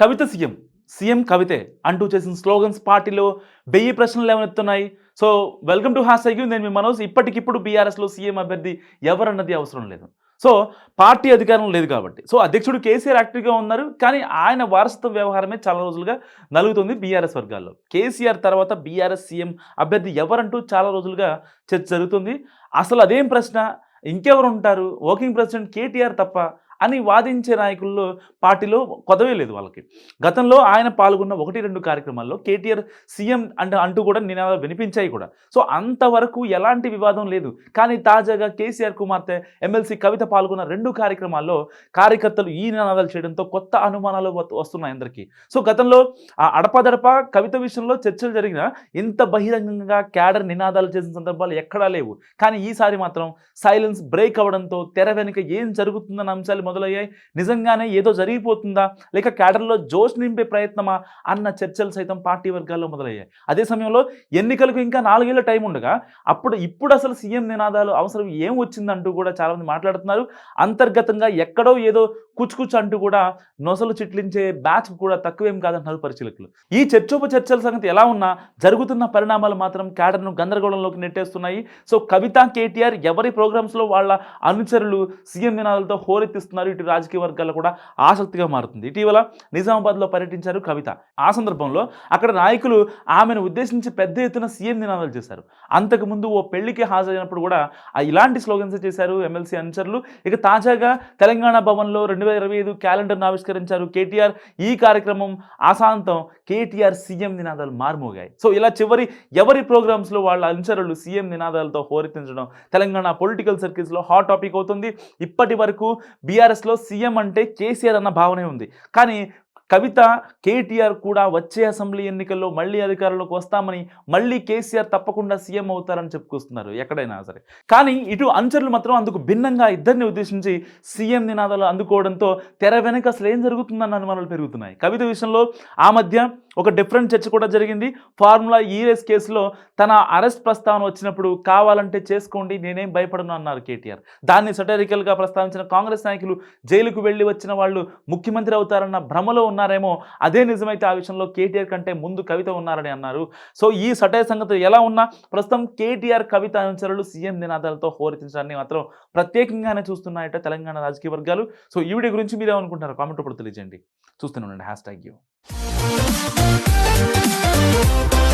కవిత CM. CM కవితే అంటూ చేసిన slogans పార్టీలో వెయ్యి ప్రశ్నలు ఏమనెత్తున్నాయి so welcome to hash IQ. నేను మీ మనోజ్. ఇప్పటికిప్పుడు బీఆర్ఎస్లో సీఎం అభ్యర్థి ఎవరన్నది అవసరం లేదు. సో పార్టీ అధికారం లేదు కాబట్టి. సో అధ్యక్షుడు కేసీఆర్ యాక్టివ్గా ఉన్నారు. కానీ ఆయన వారసత్వ వ్యవహారమే చాలా రోజులుగా నలుగుతుంది బీఆర్ఎస్ వర్గాల్లో. కేసీఆర్ తర్వాత బీఆర్ఎస్ సీఎం అభ్యర్థి ఎవరంటూ చాలా రోజులుగా చర్చ జరుగుతుంది. అసలు అదేం ప్రశ్న? ఇంకెవరు ఉంటారు? వర్కింగ్ ప్రెసిడెంట్ కేటీఆర్ తప్ప అని వాదించే నాయకుల్లో పార్టీలో కొదవే లేదు వాళ్ళకి. గతంలో ఆయన పాల్గొన్న ఒకటి రెండు కార్యక్రమాల్లో కేటీఆర్ సీఎం అంటే అంటూ కూడా నినాదాలు వినిపించాయి కూడా. సో అంతవరకు ఎలాంటి వివాదం లేదు. కానీ తాజాగా కేసీఆర్ కుమార్తె ఎమ్మెల్సీ కవిత పాల్గొన్న రెండు కార్యక్రమాల్లో కార్యకర్తలు ఈ నినాదాలు చేయడంతో కొత్త అనుమానాలు వస్తున్నాయి అందరికీ. సో గతంలో ఆ అడపదడప కవిత విషయంలో చర్చలు జరిగిన ఇంత బహిరంగంగా క్యాడర్ నినాదాలు చేసిన సందర్భాలు ఎక్కడా లేవు. కానీ ఈసారి మాత్రం సైలెన్స్ బ్రేక్ అవ్వడంతో తెర వెనుక ఏం జరుగుతుందన్న అంశాలు మొదలయ్యాయి. నిజంగానే ఏదో జరిగిపోతుందా? లేక క్యాడర్లో జోష్ నింపే ప్రయత్నమా? అన్న చర్చలు సైతం పార్టీ వర్గాల్లో మొదలయ్యాయి. అదే సమయంలో ఎన్నికలకు ఇంకా నాలుగేళ్ళ టైం ఉండగా అప్పుడు ఇప్పుడు అసలు సీఎం నినాదాలు అవసరం ఏం వచ్చిందంటూ కూడా చాలామంది మాట్లాడుతున్నారు. అంతర్గతంగా ఎక్కడో ఏదో కుచ్చుకుచ్చు అంటూ కూడా నొసలు చిట్లించే బ్యాచ్ కూడా తక్కువేం కాదంటున్నారు పరిశీలకులు ఈ చర్చోప చర్చల సంగతి ఎలా ఉన్నా జరుగుతున్న పరిణామాలు మాత్రం క్యాడర్ను గందరగోళంలోకి నెట్టేస్తున్నాయి. సో కవిత కేటీఆర్ ఎవరి ప్రోగ్రామ్స్లో వాళ్ళ అనుచరులు సీఎం నినాదాలతో హోరెత్తిస్తున్నారు ఇటు రాజకీయ వర్గాల్లో కూడా ఆసక్తిగా మారుతుంది. ఇటీవల నిజామాబాద్లో పర్యటించారు కవిత. ఆ సందర్భంలో అక్కడ నాయకులు ఆమెను ఉద్దేశించి పెద్ద ఎత్తున సీఎం నినాదాలు చేశారు. అంతకుముందు ఓ పెళ్ళికి హాజరైనప్పుడు కూడా ఆ ఇలాంటి స్లోగన్స్ చేశారు ఎమ్మెల్సీ అనుచరులు. ఇక తాజాగా తెలంగాణ భవన్లో రెండు వేల ఇరవై ఐదు క్యాలెండర్ను ఆవిష్కరించారు కేటీఆర్. ఈ కార్యక్రమం ఆశాంతం. కేటీఆర్ సీఎం నినాదాలు మార్మోగాయి. సో ఇలా చివరి ఎవరి ప్రోగ్రామ్స్లో వాళ్ళ అనుచరులు సీఎం నినాదాలతో హోరెత్తించడం తెలంగాణ పొలిటికల్ సర్కిల్స్లో హాట్ టాపిక్ అవుతుంది. ఇప్పటి వరకు బీఆర్ఎస్లో సీఎం అంటే కేసీఆర్ అన్న భావనే ఉంది. కానీ కవిత కేటీఆర్ కూడా వచ్చే అసెంబ్లీ ఎన్నికల్లో మళ్ళీ అధికారంలోకి వస్తామని మళ్ళీ కేసీఆర్ తప్పకుండా సీఎం అవుతారని చెప్పుకొస్తున్నారు ఎక్కడైనా సరే. కానీ ఇటు అనుచరులు మాత్రం అందుకు భిన్నంగా ఇద్దరిని ఉద్దేశించి సీఎం నినాదాలు అందుకోవడంతో తెర వెనక అసలు ఏం జరుగుతుందన్న అనుమానాలు పెరుగుతున్నాయి. కవిత విషయంలో ఆ మధ్య ఒక డిఫరెంట్ చర్చ కూడా జరిగింది. ఫార్ములా ఈ రేస్ కేసులో తన అరెస్ట్ ప్రస్తావన వచ్చినప్పుడు కావాలంటే చేసుకోండి నేనేం భయపడను అన్నారు కేటీఆర్. దాన్ని సటరికల్గా ప్రస్తావించిన కాంగ్రెస్ నాయకులు జైలుకు వెళ్ళి వచ్చిన వాళ్ళు ముఖ్యమంత్రి అవుతారన్న భ్రమలో ఉన్నారేమో అదే నిజమైతే ఆ విషయంలో కేటీఆర్ కంటే ముందు కవిత ఉన్నారని అన్నారు. సో ఈ సటైర్ సంగతి ఎలా ఉన్నా ప్రస్తుతం కేటీఆర్ కవిత అనుచరులు సీఎం నినాదాలతో హోరెత్తించడాన్ని మాత్రం ప్రత్యేకంగానే చూస్తున్నాయట తెలంగాణ రాజకీయ వర్గాలు. సో ఈ వీడియో గురించి మీరేమనుకుంటారు కామెంట్ ఇప్పుడు తెలియజేయండి. చూస్తూనే ఉండండి. Hashtag U. Thank you.